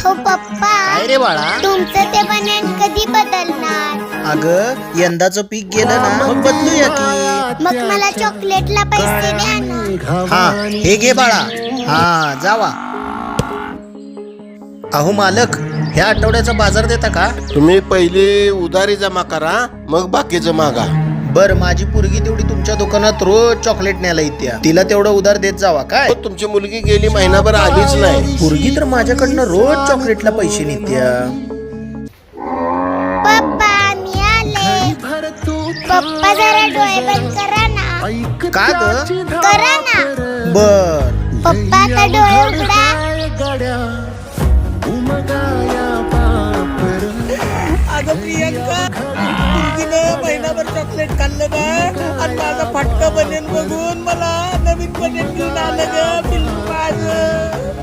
अहो पप्पा. काय रे बाळा? तुमचं ते बन्यान कधी बदलणार? अगं यंदाचं पीक गेलं ना मग बदलूया की. मग मला चॉकलेटला पैसे द्या ना. हा हे घे बाळा. हा जावा. अहो मालक ह्या आठवड्याचा बाजार देता का? तुम्ही पहिली उधारी जमा करा मग बाकीचं मागा. बर माझी पोरगी तेवढी तुमच्या दुकानात रोज चॉकलेट न्यायला येत्या तिला तेवढं उधार देत जावा काय? तुमची मुलगी गेली महिनाभर आलीच नाही. पोरगी तर माझ्याकडनं रोज चॉकलेटला पैसे नेत्या. पप्पा मी आले. पप्पा जरा डोळे बंद करा ना. का ग? करा ना. बर. पप्पा आता डोळे उघडा. अगं प्रियंका. मुलगीनं महिनाभर चॉकलेट खाल्लं का? आणि माझा फटका बनेन बघून मला नवीन बनेन घेऊन आलं ग